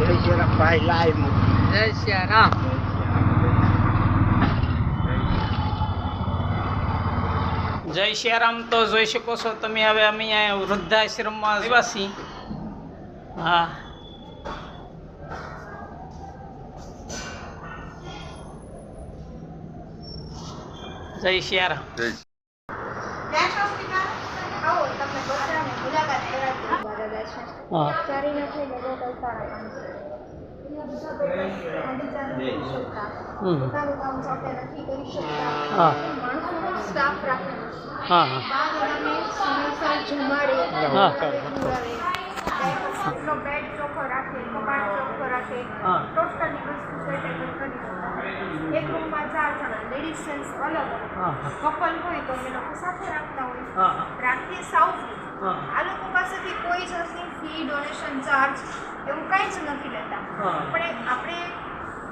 ભાઈ લાઈવ મૂકી જય શ્રી રામ જય શ્રીરામ તો જોઈ શકો છો તમે હવે અમે અહીંયા વૃદ્ધાશ્રમમાં આવ્યા હા. જય શ્રીરામ ફ્લેશ સેટેબલ કરી શકતા એક રૂમમાં ચાર જણા લેડીઝ જેન્ટ્સ અલગ હા હા કપલ હોય તો અમે લોકો સાથે રાખતા હોય હા હા રાખીએ. હા. આ લોકો પાસેથી કોઈ જાતની ફી ડોનેશન ચાર્જ એવું કાંઈ જ નથી લેતા. પણ આપણે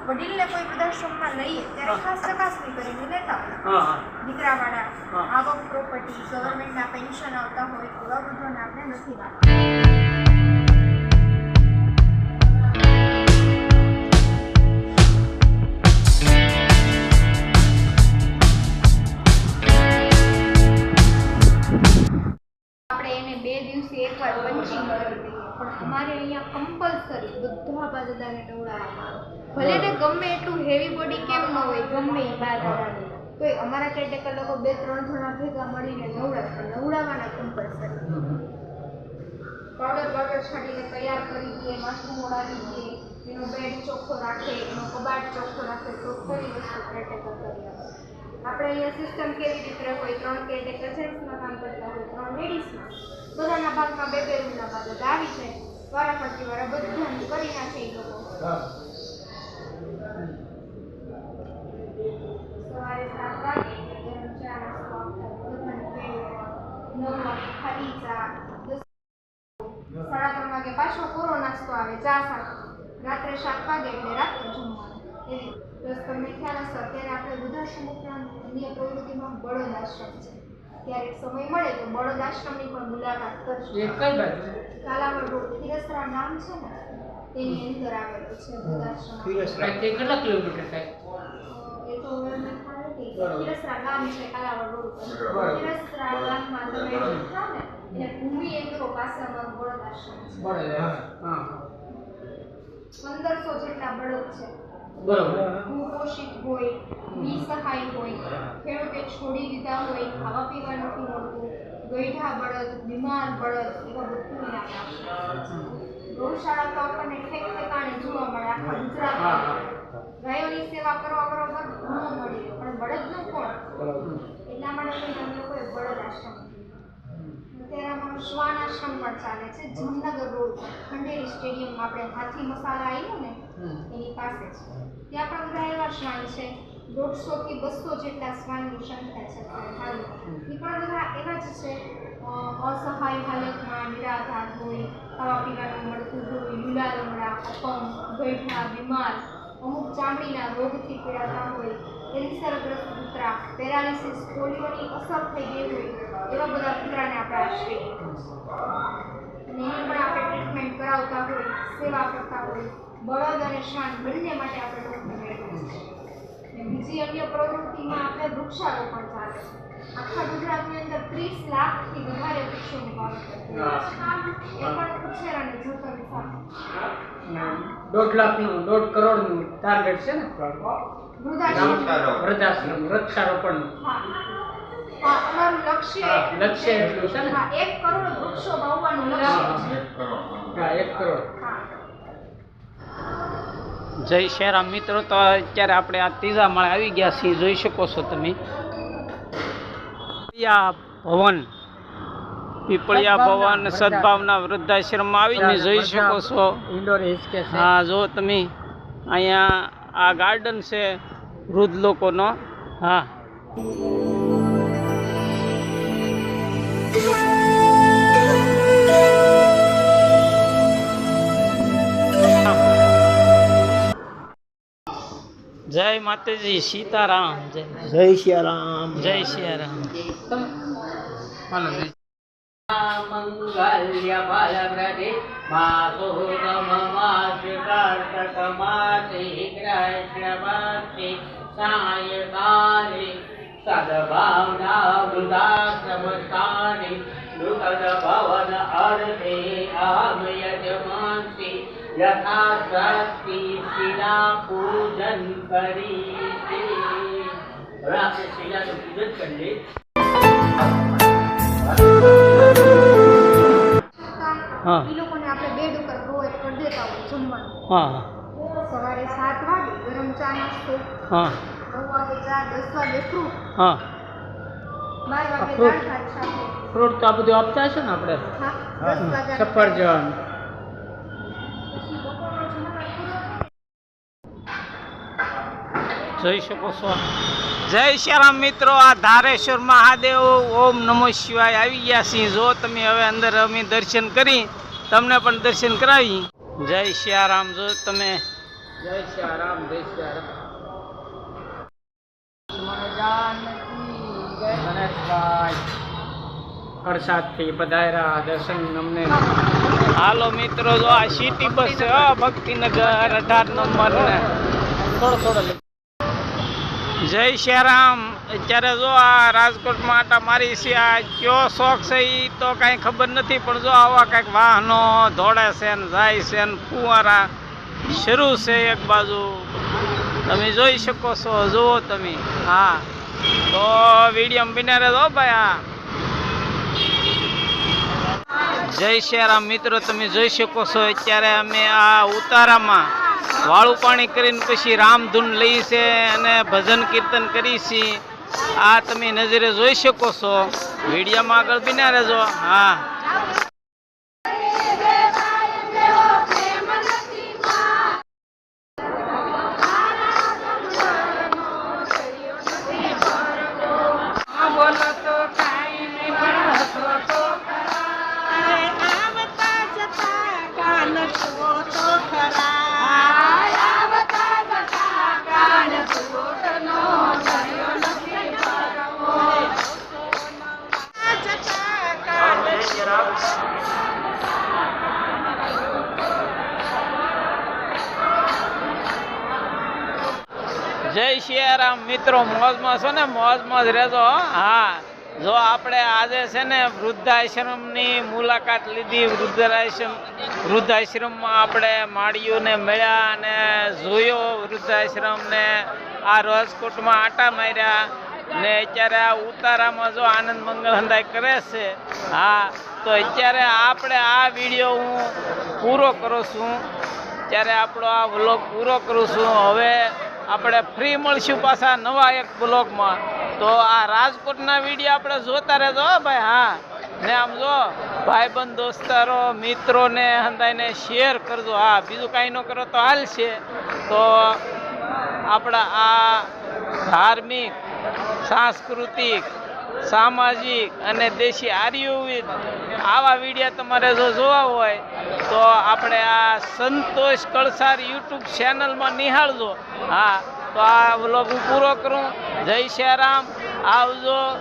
વડીલને કોઈ વૃદ્ધાશ્રમમાં લઈએ ત્યારે ખાસ ચકાસણી કરીને લેતા હોય. દીકરાવાળા આવક પ્રોપર્ટી ગવર્મેન્ટના પેન્શન આવતા હોય એવા વૃદ્ધોને આપણે નથી રાખતા એકવાર પંચિંગ પણ અમારે અહીંયા કમ્પલસરી બધા બા દાદાને નવડાવવામાં ભલે ને ગમે એટલું હેવી બોડી કેમ ન હોય ગમે એ બા દાદાને તો અમારા કેટેકર લોકો બે ત્રણ જણા ભેગા મળીને નવડાવે નવડાવવાના કમ્પલસરી પાવડર પાવડર છાંટીને તૈયાર કરી દઈએ માથું મોડાવી દઈએ. એનો બેડ ચોખ્ખો રાખે એનો કબાટ ચોખ્ખો રાખે તો ફરી વસ્તુ કેટેકર કરી આપે આપણે અહીંયા સિસ્ટમ કેવી રીતે હોય ત્રણ કેટેકર જેન્ટ્સમાં કામ કરતા હોય ત્રણ લેડીઝમાં બધાના ભાગમાં બે બે રૂમના ભાગ આવી જાય વારાફરતી વારા બધાનું કરી નાખે એ લોકો સવારે સાત વાગે ગરમ ચા નાસ્તો આપતા બધાને પીવડાવવાનો. નવ વાગે ખાલી ચા દસ સાડા ત્રણ વાગે પાછો કોરો નાસ્તો આવે ચા સાથે રાત્રે સાત વાગે એટલે રાત્રે જમવાનું એવી પ્લસ તમને ખ્યાલ હશે અત્યારે આપણે વૃદ્ધાશ્રમ ઉપરાંત અન્ય પ્રવૃત્તિમાં બળદ આશ્રમ છે. ક્યારેક સમય મળે તો બળદ આશ્રમની પણ મુલાકાત કરજો કાલાવડ રોડ ખીરસરા નામ છે ને તેની અંદર આવેલું છે વૃદ્ધાશ્રમ તે કેટલા કિલોમીટર થાય? એ તો હવે મને ખ્યાલ નથી. ખીરસરા ગામ છે કાલાવડ રોડ ઉપર. ખીરસરા ગામમાં તમે જાઓ ને એટલે ભૂમિ એગ્રો પાસે અમારું બળદ આશ્રમ છે. પંદરસો જેટલા બળદ છે. બરોબર. કુપોષિત હોય નિસહાય હોય ખેડૂતે છોડી દીધા હોય ખાવા પીવા નથી મળતું ગઈઢા બળદ બીમાર બળદ એવા બધું આપણા ગૌશાળા તો આપણને ઠેક ઠેકાણે જોવા મળે આખા ગુજરાતમાં. ગાયોની સેવા કરવા બરોબર ઘણો મળી. પણ બળદનું કોણ? એટલા માટે અમે લોકોએ બળદ આશ્રમ અત્યારે અમારો શ્વાન આશ્રમ પણ ચાલે છે જામનગર રોડ પર ખંડેરી સ્ટેડિયમમાં આપણે હાથી મસાલા આવ્યું ને એની પાસે છે. ત્યાં પણ બધા એવા શ્વાન છે. દોઢસો કે બસો જેટલા શ્વાનની સંખ્યા છે. એ પણ બધા એવા જ છે. અસહાય હાલતમાં નિરાધાર હોય ખાવા પીવાનું મળતું હોય લીલા રમડા અપંગ ગૈઠા બીમાર, અમુક ચામડીના રોગથી પીડાતા હોય કેન્સરગ્રસ્ત કૂતરા, પેરાલિસિસ, પોલિયોની અસર થઈ ગઈ હોય, એવા બધા કૂતરાને આપણે આશ્રય એની પણ આપણે ટ્રીટમેન્ટ કરાવતા હોય સેવા કરતા હોય બળદ અને શ્વાન બંને માટે આપણે ડૉક્ટર મેળવીએ બીજી અન્ય પ્રવૃત્તિમાં આપણે વૃક્ષારોપણ ચાલે છે. આખા ગુજરાતની અંદર ત્રીસ લાખથી વધારે વૃક્ષોનું વાવેતર એ પણ ઉછેર અને જતન સાથે દોઢ લાખનું દોઢ કરોડનું ટાર્ગેટ છે ને? વૃદ્ધાશ્રમ. વૃદ્ધાશ્રમ વૃક્ષારોપણ હા હા અમારું લક્ષ્ય લક્ષ્ય એટલું છે ને? હા એક કરોડ વૃક્ષો વાવવાનું લક્ષ્ય છે. હા એક કરોડ. જય શ્રીરામ મિત્રો તો અત્યારે આપણે આ ત્રીજા માળે આવી ગયા છીએ. જોઈ શકો છો તમે. પીપળિયા ભવન. પીપળિયા ભવન સદભાવના વૃદ્ધાશ્રમમાં આવીને જોઈ શકો છો. હા જો તમે અહીંયા આ ગાર્ડન છે વૃદ્ધ લોકોનો. હા. જય માતાજી સીતારામ જય જય સિયારામ. જય સિયારામ. મંગલ્ય બાલવ્રતે માસુદમમાસि કર્તકમાસि કૃષ્ણપક્ષિ સાયકાલે સદભાવના વૃદ્ધાશ્રમસ્થાને નૂતન ભવન અર્થે અહમ યજમાનસી યથા શક્તિ શિલા પૂજન કરી આપણે શિલાનું પૂજન કરીએ હા. એ લોકોને આપણે બેડ ઉપર પ્રોવાઈડ કરી દેતા હોય જમવાનું હા સવારે સાત વાગે ગરમ ચા નાસ્તો હા હા. ફ્રૂટ. તો આ બધું આપતા હશે ને આપણે? સફરજન. જોઈ શકો છો. જય શ્યારામ મિત્રો આ ધારેશ્વર મહાદેવ ઓમ નમો શિવાય આવી ગયા સિંહ જો તમે હવે અંદર અમે દર્શન કરી તમને પણ દર્શન કરાવી. જય શ્યારામ જો તમે જય શ્યારામ જય શ્યારામ. વરસાદથી પધાર્યા દર્શન અમને. હાલો મિત્રો જો આ સિટી બસ છે ભક્તિનગર અઢાર નંબર ને. થોડો થોડો જય શ્યારામ. અત્યારે જો આ રાજકોટમાં આટા મારી છે આ કયો શોખ છે એ તો કાંઈ ખબર નથી પણ જો આવા કાંઈક વાહનો ધોળે છે ને જાય છે ને ફુવારા શરૂ છે એક બાજુ. તમે જોઈ શકો છો જુઓ તમે. હા. તો વીડિયો બિના રહેજો ભાઈ આ જય શ્યારામ મિત્રો, તમે જોઈ શકો છો અત્યારે અમે આ ઉતારામાં વાળું પાણી કરીને પછી રામધૂન લઈ છે અને ભજન કીર્તન કરી છે. આ તમે નજરે જોઈ શકો છો. વિડીયોમાં આગળ બિના રહેજો, હા. જય શિયારામ મિત્રો, મોજમાં છો ને? મોજમાં જ રહેજો, હો. જો આપણે આજે છે ને વૃદ્ધાશ્રમની મુલાકાત લીધી. વૃદ્ધાશ્રમ, વૃદ્ધાશ્રમમાં આપણે માળીઓને મળ્યા અને જોયો વૃદ્ધાશ્રમને. આ રાજકોટમાં આટા માર્યા ને અત્યારે આ ઉતારામાં જો આનંદ મંગલ હંદાય કરે છે. હા, તો અત્યારે આપણે આ વીડિયો હું પૂરો કરું છું. ત્યારે આપણો આ વ્લોગ પૂરો કરું છું. હવે આપણે ફ્રી મળશું પાછા નવા એક બ્લોગમાં. તો આ રાજકોટના વીડિયો આપણે જોતા રહેજો ભાઈ, હા. ને આમ જો, ભાઈબંધ, દોસ્તારો, મિત્રોને હંદાઈને શેર કરજો. હા, બીજું કાંઈ ન કરો તો હાલશે. તો આપણા આ ધાર્મિક, સાંસ્કૃતિક સામાજિક અને દેશી આયુર્વેદ આવા વિડીયા તમારે જો જોવા હોય, તો આપણે આ સંતોષ કળસાર યુટ્યુબ ચેનલમાં નિહાળજો. હા, તો આ વ્લોગ હું પૂરો કરું. જય શ્રી રામ. આવજો.